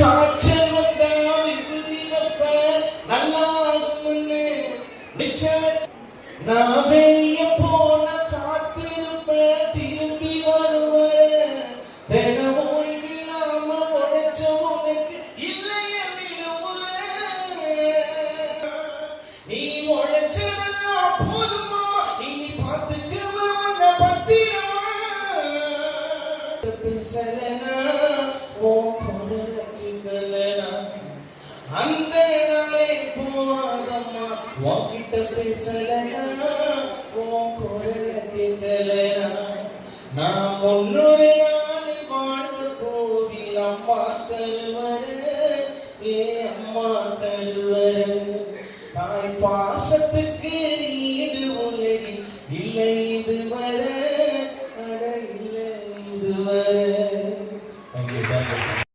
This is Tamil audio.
காய்ச்சல் வந்தா விபூதி வைப்ப நல்லாகும்னு மிச்சம் வச்ச நான் வெளிய போன காத்திருப்ப. திரும்பி வருவேன் தினமும் இல்லாம உழைச்ச உனக்கு இல்லைய நீ உழைச்சதெல்லாம் போதுமா இனி பார்த்துக்குவேன் பத்திரமா? பேசலனா உன் அந்த நாளே போவாதம்மா உன்கிட்ட பேசலனா உன் குரல கேட்கலனா நான் முன்னொரு நாள் வாழ்ந்த கோவில் அம்மா கருவரு ஏ அம்மா கருவரு தாய் பாசத்துக்கு ஈடு உலகில் இல்லை இதுவரை அட இல்லை இதுவரை thank you.